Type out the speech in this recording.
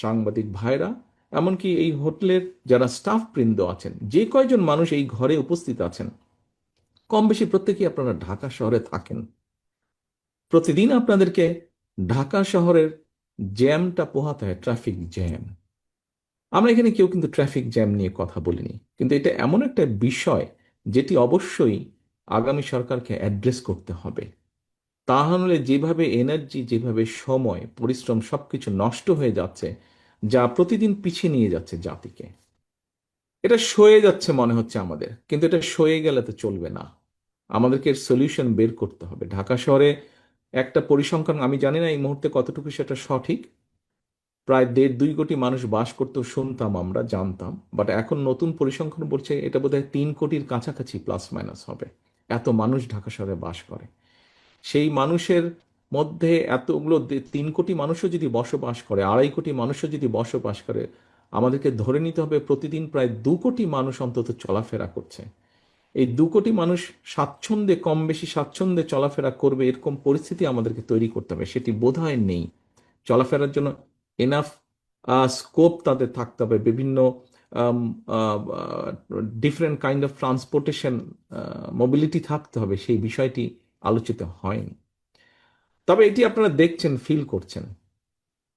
সাংবাদিক ভাইরা, এমনকি এই হোটেলের যারা স্টাফ বৃন্দ আছেন, যে কয়জন মানুষ এই ঘরে উপস্থিত আছেন, কম বেশি প্রত্যেকেই আপনারা ঢাকা শহরে থাকেন। প্রতিদিন আপনাদেরকে ঢাকা শহরের জ্যামটা পোহাতে হয় ট্রাফিক জ্যাম আমরা এখানে কেউ কিন্তু ট্রাফিক জ্যাম নিয়ে কথা বলিনি, কিন্তু এটা এমন একটা বিষয় যেটি অবশ্যই আগামী সরকারকে অ্যাড্রেস করতে হবে। তাহলে যেভাবে এনার্জি যেভাবে সময়, পরিশ্রম সবকিছু নষ্ট হয়ে যাচ্ছে, যা প্রতিদিন পিছিয়ে নিয়ে যাচ্ছে জাতিকে। এটা সয়ে যাচ্ছে মনে হচ্ছে আমাদের, কিন্তু এটা সয়ে গেলে তো চলবে না। আমাদেরকে সলিউশন বের করতে হবে। ঢাকা শহরে একটা পরিসংখ্যান, আমি জানি না এই মুহূর্তে কতটুকু সেটা সঠিক। প্রায় দেড় দুই কোটি মানুষ বাস করতেও শুনতাম আমরা, জানতাম। বাট এখন নতুন পরিসংখ্যান বলছে এটা বোধহয় তিন কোটির কাছাকাছি প্লাস মাইনাস হবে। এত মানুষ ঢাকা শহরে বাস করে। সেই মানুষের মধ্যে এতগুলো তিন কোটি মানুষও যদি বসবাস করে, আড়াই কোটি মানুষও যদি বসবাস করে, আমাদেরকে ধরে নিতে হবে প্রতিদিন প্রায় দু কোটি মানুষ অন্তত চলাফেরা করছে। এই দু কোটি মানুষ স্বাচ্ছন্দ্যে, কম বেশি স্বাচ্ছন্দ্যে চলাফেরা করবে, এরকম পরিস্থিতি আমাদেরকে তৈরি করতে হবে, সেটি বোধহয় নেই। চলাফেরার জন্য এনাফ স্কোপ তাদের থাকতে হবে, বিভিন্ন different kind of transportation mobility থাকতে হবে, সেই বিষয়টি আলোচিত হয়নি। তবে এটি আপনারা দেখছেন ফিল করছেন।